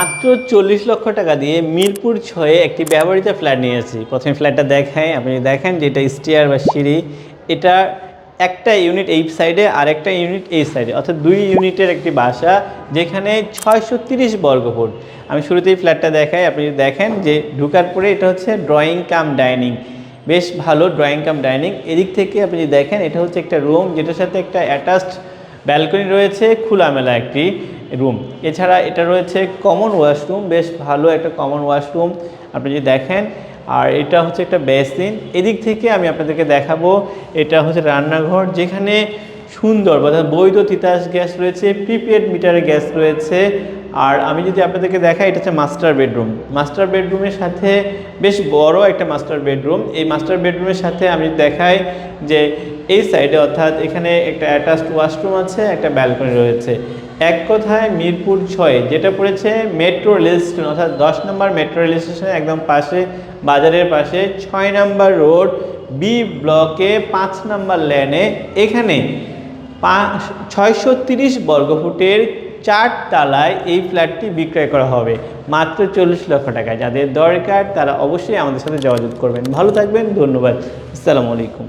মাত্র চল্লিশ লক্ষ টাকা দিয়ে মিরপুর ছয়ে একটি ব্যবহৃত ফ্ল্যাট নিয়েছি। প্রথমে ফ্ল্যাটটা দেখাই, আপনি দেখেন যে এটা স্টিয়ার বা সিঁড়ি, এটা একটা ইউনিট এই সাইডে আর একটা ইউনিট এই সাইডে, অর্থাৎ দুই ইউনিটের একটি বাসা যেখানে ছয়শো তিরিশ বর্গফুট আমি শুরুতেই ফ্ল্যাটটা দেখাই, আপনি দেখেন যে ঢুকার পরে এটা হচ্ছে ড্রয়িং কাম ডাইনিং। বেশ ভালো ড্রয়িং কাম ডাইনিং। এদিক থেকে আপনি দেখেন, এটা হচ্ছে একটা রুম, যেটার সাথে একটা অ্যাটাচড ব্যালকনি রয়েছে, খোলামেলা একটি। রুম এছাড়া এটা রয়েছে কমন ওয়াশরুম বেশ ভালো একটা কমন ওয়াশরুম আপনি যদি দেখেন। আর এটা হচ্ছে একটা বেসিন এদিক থেকে আমি আপনাদেরকে দেখাবো, এটা হচ্ছে রান্নাঘর, যেখানে সুন্দর, অর্থাৎ বৈধ তিতাস গ্যাস রয়েছে প্রিপেড মিটারের গ্যাস রয়েছে। আর আমি যদি আপনাদেরকে দেখাই, এটা হচ্ছে মাস্টার বেডরুম মাস্টার বেডরুমের সাথে বেশ বড় একটা মাস্টার বেডরুম এই মাস্টার বেডরুমের সাথে আমি দেখাই যে এই সাইডে অর্থাৎ এখানে একটা অ্যাটাচড ওয়াশরুম আছে, একটা ব্যালকনি রয়েছে। এক কথায় মিরপুর ছয়, যেটা পড়েছে মেট্রো রেল স্টেশন অর্থাৎ দশ নম্বর মেট্রো রেল স্টেশনের একদম পাশে, বাজারের পাশে, ছয় নম্বর রোড বি ব্লকে পাঁচ নম্বর লেনে এখানে ছয়শো তিরিশ বর্গফুটের চার তালায় এই ফ্ল্যাটটি বিক্রয় করা হবে। মাত্র চল্লিশ লক্ষ টাকায় যাদের দরকার, তারা অবশ্যই আমাদের সাথে যোগাযোগ করবেন। ভালো থাকবেন, ধন্যবাদ। আসসালামু আলাইকুম।